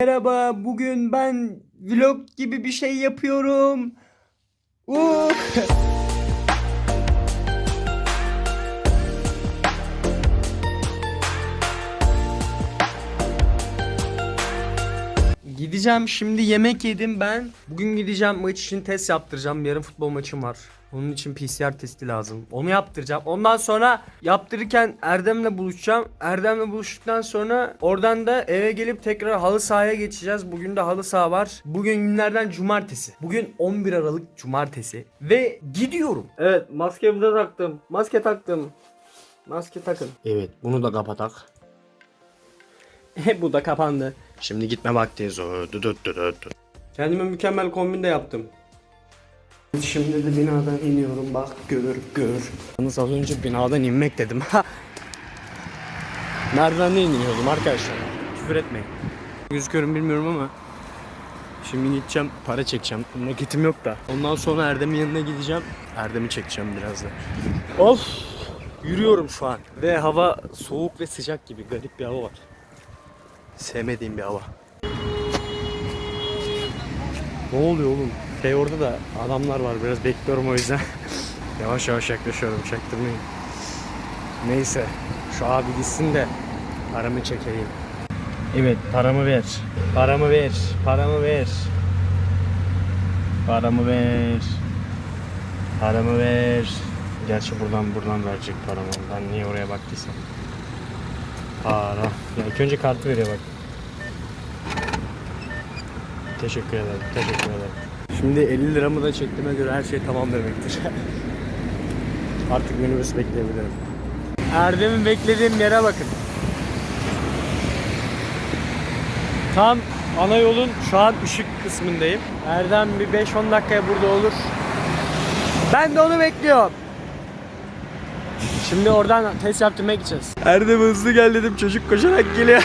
Merhaba, bugün ben vlog gibi bir şey yapıyorum. Uh. Gideceğim şimdi yemek yedim ben. Bugün gideceğim maç için test yaptıracağım. Yarın futbol maçım var. Onun için PCR testi lazım. Onu yaptıracağım. Ondan sonra yaptırırken Erdem'le buluşacağım. Erdem'le buluştuktan sonra oradan da eve gelip tekrar halı sahaya geçeceğiz. Bugün de halı saha var. Bugün günlerden cumartesi. Bugün 11 Aralık cumartesi. Ve gidiyorum. Evet maskemi de taktım. Maske taktım. Maske takın. Evet bunu da kapatak. Bu da kapandı. Şimdi gitme vaktiyiz. Kendime mükemmel kombin de yaptım. Şimdi de binadan iniyorum bak gör gör. Yalnız az önce binadan inmek dedim. Merdivenden iniyordum arkadaşlar. Küfür etmeyin. Gözüküyorum bilmiyorum ama Şimdi gideceğim para çekeceğim. Nakitim yok da. Ondan sonra Erdem'in yanına gideceğim. Erdem'i çekeceğim biraz da. Of! Yürüyorum şu an. Ve hava soğuk ve sıcak gibi garip bir hava var. Sevmediğim bir hava. Ne oluyor oğlum? Şey orada da adamlar var biraz bekliyorum o yüzden. yavaş yavaş yaklaşıyorum çaktırmayın. Neyse şu abi gitsin de paramı çekeyim. Evet paramı ver. Paramı ver. Paramı ver. Paramı ver. Paramı ver. Gerçi buradan buradan verecek paramı. Ben niye oraya baktıysam. Para. Ya ilk önce kartı veriyor bak. Teşekkür ederim. Teşekkür ederim. Şimdi 50 liramı da çektiğime göre her şey tamam demektir. Artık minibüs bekleyebilirim. Erdem'in beklediğim yere bakın. Tam ana yolun şu an ışık kısmındayım. Erdem bir 5-10 dakikaya burada olur. Ben de onu bekliyorum. Şimdi oradan test yaptırmaya gideceğiz. Erdem hızlı gel dedim çocuk koşarak geliyor.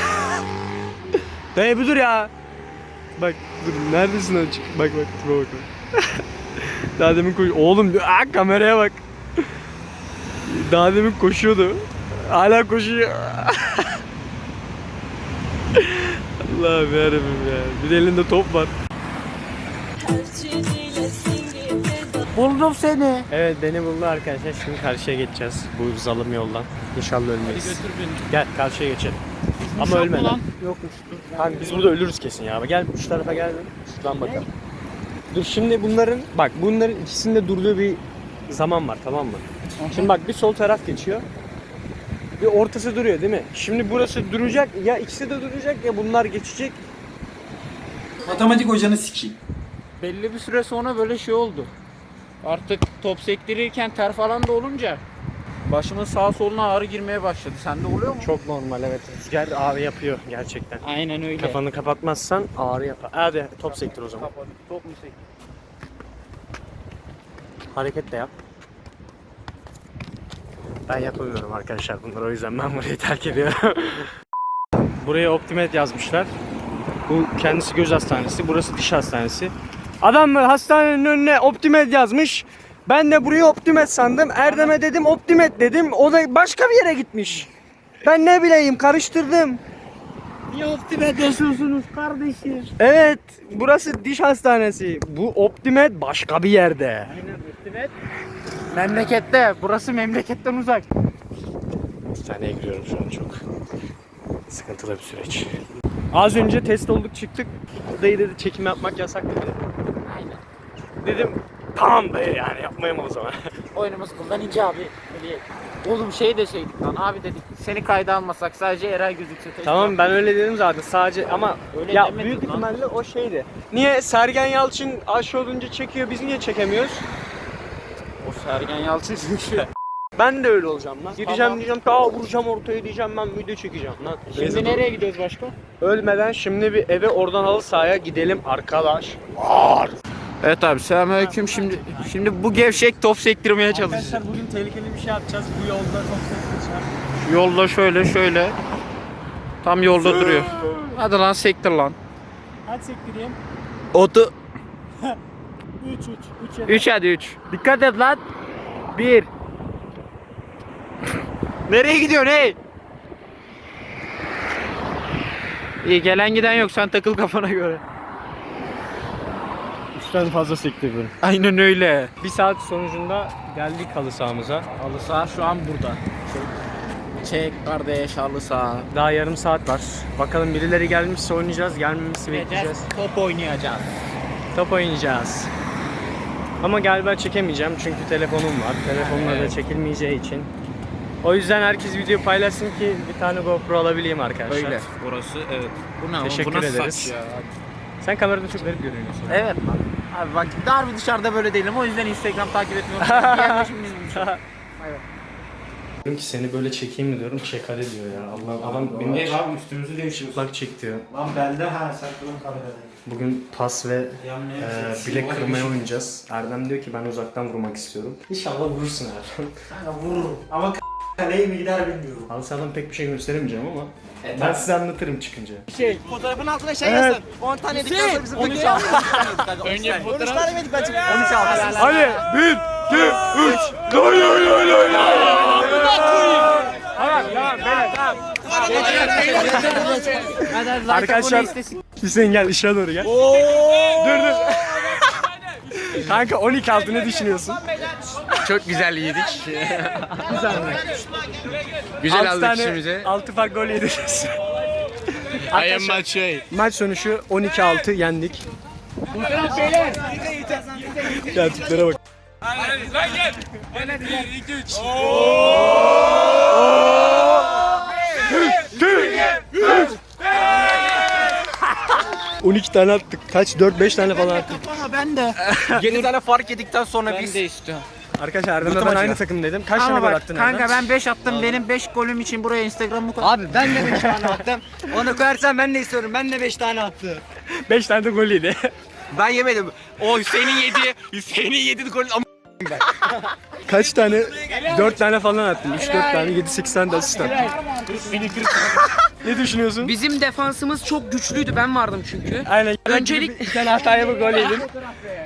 Dayı bir dur ya. Bak dur neredesin açık? Bak bak tipe bak. bak. Daha demin koş... Oğlum aa, kameraya bak. Daha demin koşuyordu. Hala koşuyor. Allah'ım yarabbim ya. Bir de elinde top var. Buldum seni. Evet beni buldu arkadaşlar. Şimdi karşıya geçeceğiz. Bu zalım yoldan. İnşallah ölmeyiz. götür beni. Gel karşıya geçelim. Ama Uşak mı ölmeden. lan? Yokmuş. Kanka biz burada ölürüz kesin ya. Gel şu tarafa gel. Şuradan bakalım. Dur şimdi bunların bak bunların ikisinde durduğu bir zaman var tamam mı? Şimdi bak bir sol taraf geçiyor. Bir ortası duruyor değil mi? Şimdi burası duracak ya ikisi de duracak ya bunlar geçecek. Matematik hocanı sikeyim. belli bir süre sonra böyle şey oldu. Artık top sektirirken ter falan da olunca başımın sağ soluna ağrı girmeye başladı. Sende oluyor mu? Çok normal evet. Rüzgar ağrı yapıyor gerçekten. Aynen öyle. Kafanı kapatmazsan ağrı yapar. Hadi top sektir o zaman. Kapadı. Top mu sekti? Hareket de yap. Ben yapamıyorum arkadaşlar bunları o yüzden ben burayı terk ediyorum. Buraya Optimed yazmışlar. Bu kendisi göz hastanesi, burası diş hastanesi. Adam hastanenin önüne Optimed yazmış. Ben de burayı Optimed sandım. Erdem'e dedim Optimed dedim. O da başka bir yere gitmiş. Ben ne bileyim karıştırdım. Niye optimet yazıyorsunuz kardeşim? Evet, burası diş hastanesi. Bu Optimed başka bir yerde. Aynen optimet. Memlekette. Burası memleketten uzak. Hastaneye giriyorum şu an çok. Sıkıntılı bir süreç. Az önce test olduk çıktık. Dayı dedi çekim yapmak yasak dedi. Aynen. Dedim tamam dayı yani yapmayayım o zaman. Oyunumuz kullanınca abi. Öyle. Oğlum şey de şeydik lan abi dedik seni kayda almasak sadece Eray gözükse. tamam ben öyle dedim zaten sadece ama Öyle ya demedin büyük lan. ihtimalle o şeydi. Niye Sergen Yalçın aşı olunca çekiyor biz niye çekemiyoruz? O Sergen Yalçın çünkü. Ben de öyle olacağım lan. Gideceğim Tamam. diyeceğim ta vuracağım ortaya diyeceğim ben video çekeceğim lan. Şimdi nereye gidiyoruz başka? Ölmeden şimdi bir eve oradan halı sahaya gidelim arkadaş. Evet abi selamünaleyküm. Şimdi şimdi bu gevşek top sektirmeye çalışacağız. Arkadaşlar bugün tehlikeli bir şey yapacağız. Bu yolda çok sektireceğim. Yolda şöyle şöyle. Tam yolda duruyor. Hadi lan sektir lan. Hadi sektireyim. Otu 3 3 3 3 hadi 3. Dikkat et lan. 1 Nereye gidiyorsun hey? İyi gelen giden yok sen takıl kafana göre. Üçten fazla sektirdim. Aynen öyle. Bir saat sonucunda geldik halı sahamıza. Halı saha şu an burada. Çek kardeş halı saha. Daha yarım saat var. Bakalım birileri gelmişse oynayacağız, gelmemişse bekleyeceğiz. Top oynayacağız. Top oynayacağız. Ama galiba çekemeyeceğim çünkü telefonum var. Telefonla da çekilmeyeceği için. O yüzden herkes video paylaşsın ki bir tane GoPro alabileyim arkadaşlar. Öyle. Orası evet. Bu ne? Teşekkür Bu nasıl ederiz. saç ya? Sen kamerada çok garip görünüyorsun. Evet lan. Abi bak darbe dışarıda böyle değilim. O yüzden Instagram takip etmiyorum. Yerleşim bizim Diyorum ki seni böyle çekeyim mi diyorum. Çek hadi diyor ya. Allah adam beni abi üstümüzü değişiyoruz. çıplak çek diyor. Lan belde ha sakladım kamerada. Bugün pas ve e, bilek kırmaya oynayacağız. Erdem diyor ki ben uzaktan vurmak istiyorum. İnşallah vurursun Erdem. Kanka vururum. Ama kaleye mi gider bilmiyorum. Halı pek bir şey gösteremeyeceğim ama ben size anlatırım çıkınca. Fotoğrafın altına şey yazın. 10 tane yedikten sonra bizim takım aldı. Önce fotoğraf. 13 tane yedik ben çıktım? 13 aldı. Hadi 1 2 3 Loy loy loy loy Arkadaşlar Hüseyin gel ışığa doğru gel. Dur dur. Kanka 12 altı ne düşünüyorsun? Çok güzel yedik. Güzel 6 aldık tane işimize. 6 fark gol yedik. I am Maçay. Maç sonucu 12-6 yendik. ya tiplere bak. Oo! 12 tane attık. Kaç? 4-5 tane falan attık. Ben de. 7 tane fark yedikten sonra Ben biz de istiyorum. Arkadaşlar Erdem'le ben aynı takımdaydım. Kaç tane Ama gol bak attın kanka Erdem? ben 5 attım. Benim 5 golüm için buraya Instagram'ı koy. Abi ben de 5 tane attım. Onu koyarsan ben de istiyorum. Ben de 5 tane attım. 5 tane de gol yedi. Ben yemedim. O Hüseyin'in yedi. Hüseyin'in yedi golü ama Kaç tane? 4 tane falan attım. 3-4 tane, 7-8 tane de asist attım. ne düşünüyorsun? Bizim defansımız çok güçlüydü. Ben vardım çünkü. Aynen. Öncelik- bir tane hata yapıp gol yedin.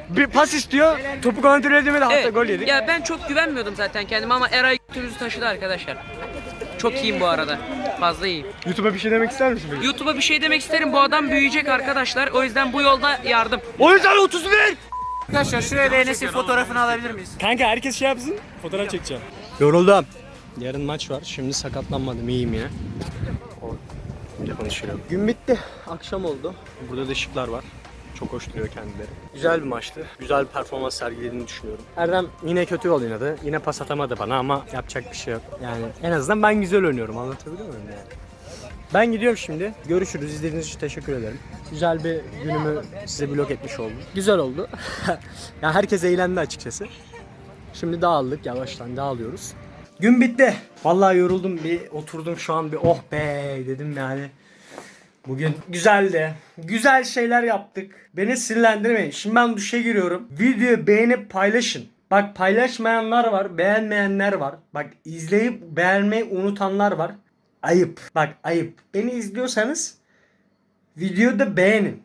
Bir pas istiyor. Topu kontrol edemedi hatta Evet. gol yedik. Ya ben çok güvenmiyordum zaten kendime ama Eray götümüzü taşıdı arkadaşlar. Çok iyiyim bu arada. Fazla iyiyim. YouTube'a bir şey demek ister misin peki? YouTube'a bir şey demek isterim. Bu adam büyüyecek arkadaşlar. O yüzden bu yolda yardım. O yüzden 31. Arkadaşlar şuraya Enes'in fotoğrafını alabilir miyiz? Kanka herkes şey yapsın. Fotoğraf çekeceğim. Yoruldum. Yarın maç var. Şimdi sakatlanmadım. iyiyim ya. O telefonu şuraya. Gün bitti. Akşam oldu. Burada da ışıklar var. Çok hoş duruyor kendileri. Güzel bir maçtı. Güzel bir performans sergilediğini düşünüyorum. Erdem yine kötü gol oynadı. Yine pas atamadı bana ama yapacak bir şey yok. Yani en azından ben güzel oynuyorum. Anlatabiliyor muyum yani? Ben gidiyorum şimdi. Görüşürüz. İzlediğiniz için teşekkür ederim. Güzel bir günümü size blok etmiş oldum. Güzel oldu. ya herkes eğlendi açıkçası. Şimdi dağıldık. Yavaştan dağılıyoruz. Gün bitti. Vallahi yoruldum. Bir oturdum şu an bir oh be dedim yani. Bugün güzeldi. Güzel şeyler yaptık. Beni sinirlendirmeyin. Şimdi ben duşa giriyorum. Videoyu beğenip paylaşın. Bak paylaşmayanlar var, beğenmeyenler var. Bak izleyip beğenmeyi unutanlar var. Ayıp. Bak ayıp. Beni izliyorsanız videoyu da beğenin.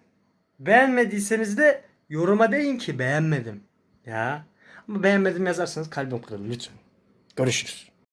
Beğenmediyseniz de yoruma deyin ki beğenmedim. Ya. Ama beğenmedim yazarsanız kalbim kırılır lütfen. Görüşürüz.